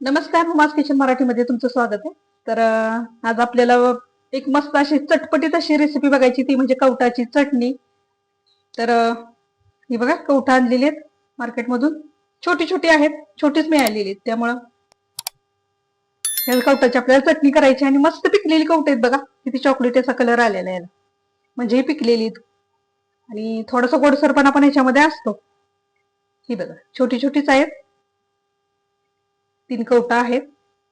नमस्कार hummus kitchen मराठीमध्ये तुमचं स्वागत आहे. तर आज आपल्याला एक मस्त अशी चटपटीत अशी रेसिपी बघायची ती म्हणजे कवटाची चटणी. तर ही बघा कवठा आणलेली आहेत मार्केटमधून. छोटी छोटी आहेत छोटीच मिळालेली आहेत त्यामुळं या कवटाची आपल्याला चटणी करायची आणि मस्त पिकलेली कवट आहेत बघा किती चॉकलेट याचा कलर आलेला आहे याला. म्हणजे ही पिकलेली आणि थोडासा गोडसरपणा पण याच्यामध्ये असतो. ही बघा छोटी छोटीच आहेत. तीन कवटा आहेत.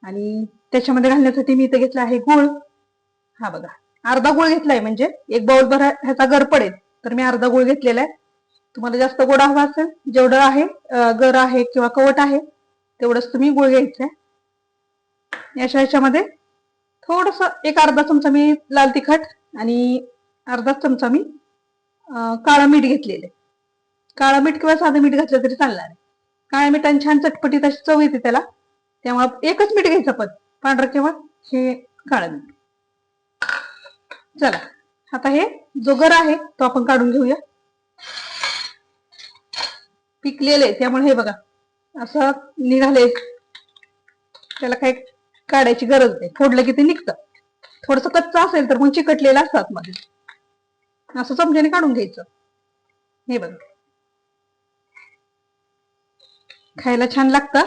आणि त्याच्यामध्ये घालण्यासाठी मी इथे घेतला आहे गुळ. हा बघा अर्धा गुळ घेतलाय म्हणजे एक बाउल भर ह्याचा गर पडेल तर मी अर्धा गुळ घेतलेला आहे. तुम्हाला जास्त गोड हवा असेल जेवढं आहे गर आहे किंवा कवट आहे तेवढंच तुम्ही गुळ घ्यायचंय अशा ह्याच्यामध्ये थोडस एक अर्धा चमचा मी लाल तिखट आणि अर्धा चमचा मी काळं मीठ घेतलेलं आहे. काळं मीठ किंवा साधं मीठ घातलं तरी चालणार आहे. काळ्या मिठाने छान चटपटीत अशी चव येते त्याला. तेव्हा एकच मीठ घ्यायचं पण पांढरं किंवा हे काळं मीठ चला. आता हे जो गर आहे तो आपण काढून घेऊया. पिकलेले त्यामुळे हे बघा. असं निघाले त्याला काही काढायची गरज नाही. फोडलं की ते निघतं. थोडस कच्चं असेल तर मग चिकटलेलं असतात मध्ये असं चमच्याने काढून घ्यायचं. हे बघा. खायला छान लागतं.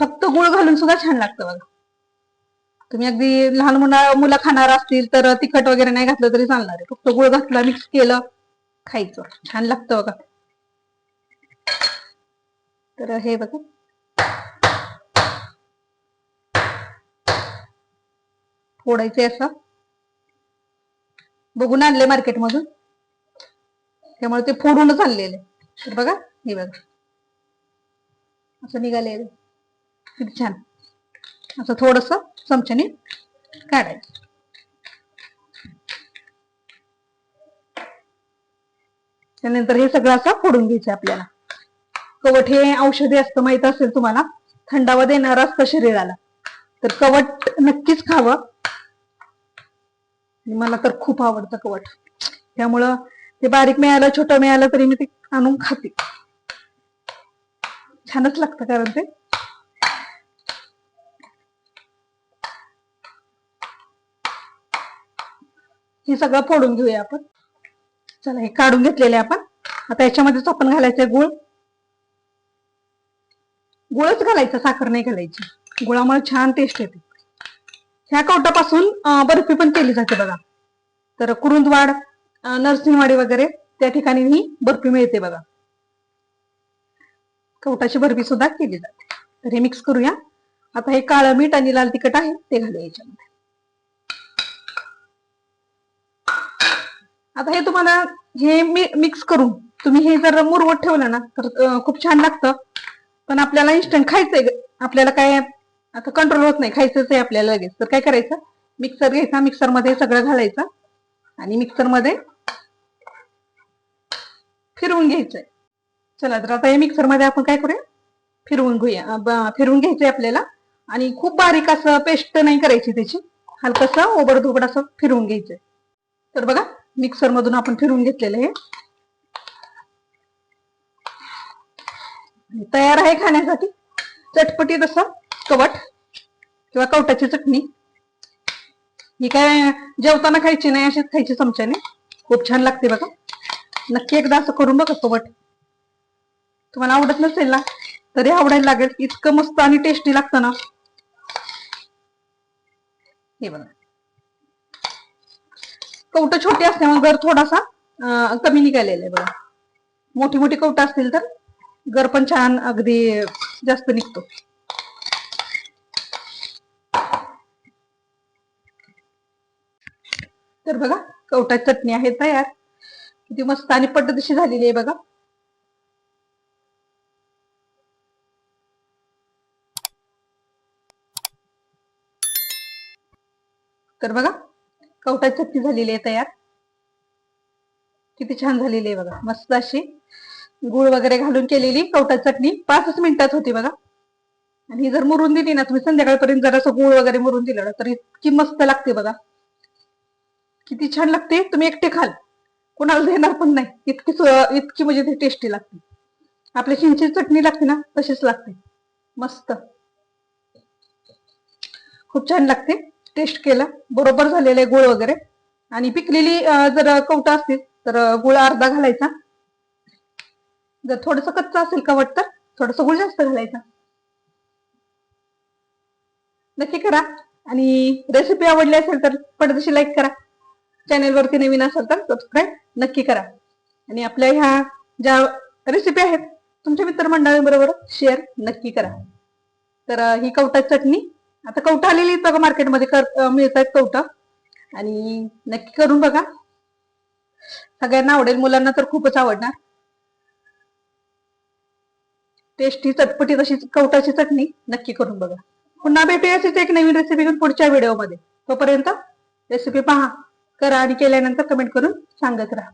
फक्त गुळ घालून सुद्धा छान लागतं बघा. तुम्ही अगदी लहान मुला मुलं खाणार असतील तर तिखट वगैरे नाही घातलं तरी चालणार आहे. फक्त गुळ घातला मिक्स केलं खायचं. छान लागतं बघा. तर हे बघा. फोडायचे असं. बघून आणले मार्केटमधून. त्यामुळे ते फोडूनच आणलेले तर बघा हे बघा. असं निघाले किती छान. असं थोडस चमच्याने काढायचं. त्यानंतर हे सगळं असं फोडून घ्यायचं आपल्याला. कवट हे औषधी असतं माहीत असेल तुम्हाला? थंडावा देणार असतं शरीराला. तर कवट नक्कीच खावं. आणि मला तर खूप आवडतं कवट. त्यामुळं ते बारीक मिळालं छोटं मिळालं तरी मी ते आणून खाते. छानच लागतं कारण ते. हे सगळं फोडून घेऊया आपण. चला हे काढून घेतलेले आपण. आता याच्यामध्येच आपण घालायचंय गुळ. गुळच घालायचा साखर नाही घालायची. गुळामुळे छान टेस्ट येते. ह्या कवटापासून बर्फी पण केली जाते बघा. तर कुरुंदवाड नरसिंहवाडी वगैरे त्या ठिकाणी ही बर्फी मिळते बघा. कवटाची बर्फी सुद्धा केली जाते. तर हे मिक्स करूया. आता हे काळं मीठ आणि लाल तिखट आहे ते घालूया याच्यामध्ये. आता हे तुम्हाला हे मिक्स करून तुम्ही हे जर मुरवत ठेवलं ना तर खूप छान लागतं. पण आपल्याला इन्स्टंट खायचंय ग. आपल्याला काय आता कंट्रोल होत नाही खायचंच आहे आपल्याला लगेच. तर काय करायचं? मिक्सर घ्यायचा मिक्सरमध्ये सगळं घालायचं आणि मिक्सरमध्ये फिरवून घ्यायचंय. चला तर आता हे मिक्सरमध्ये आपण काय करूया? फिरवून घेऊया. फिरवून घ्यायचंय आपल्याला आणि खूप बारीक असं पेस्ट नाही करायची त्याची. हलकस ओबड असं फिरवून घ्यायचंय. तर बघा मिक्सर मधून आपण फिरून घेतलेलं हे तयार आहे खाण्यासाठी. चटपटीत असं कवट किंवा कवटाची चटणी. ही काय जेवताना खायची नाही अशीच खायची चमच्याने खूप छान लागते बघा. नक्की एकदा असं करून बघा कवट. तुम्हाला आवडत नसेल ना तरी आवडायला लागेल. इतकं मस्त आणि टेस्टी लागतं ना. हे बघा. कवट छोटी असल्यामुळे गर थोडासा कमी निघालेला आहे बघा. मोठी मोठी कवट असतील तर गर पण छान अगदी जास्त निघतो. तर बघा कवटाची चटणी आहे तयार. किती मस्त आणि पद्धतशी झालेली आहे बघा. तर बघा कवटाची चटणी झालेली आहे तयार. किती छान झालेली आहे बघा. मस्त अशी गुळ वगैरे घालून केलेली कवटा चटणी. पाचच मिनिटात होती बघा. आणि ही जर मुरून दिली ना तुम्ही संध्याकाळपर्यंत जर असं गुळ वगैरे मुरून दिलं ना तर इतकी मस्त लागते बघा. किती छान लागते. तुम्ही एकटे खाल. कोणाला देणार पण नाही. इतकी इतकी म्हणजे ती टेस्टी लागते. आपल्या चिंचेची चटणी लागते ना तशीच लागते. मस्त. खूप छान लागते. टेस्ट केला. बरोबर झालेला आहे गुळ वगैरे. आणि पिकलेली जर कवटा असतील तर गुळ अर्धा घालायचा. जर थोडस कच्चा असेल कवट तर थोडस गुळ जास्त घालायचा. नक्की करा. आणि रेसिपी आवडली असेल तर पडदेशी लाईक करा. चॅनेलवरती नवीन असेल तर सबस्क्राईब नक्की करा. आणि आपल्या ह्या ज्या रेसिपी आहेत तुमच्या मित्रमंडळाबरोबर शेअर नक्की करा. तर ही कवटा चटणी आता कवठं आलेली आहेत बघा मार्केटमध्ये कर मिळत आहेत कवठं. आणि नक्की करून बघा. सगळ्यांना आवडेल मुलांना तर खूपच आवडणार. टेस्टी चटपटी तशी कवटाची चटणी नक्की करून बघा. पुन्हा भेटूया अशीच एक नवीन रेसिपी घेऊन पुढच्या व्हिडिओमध्ये तोपर्यंत रेसिपी पहा करा आणि केल्यानंतर कमेंट करून सांगत राहा.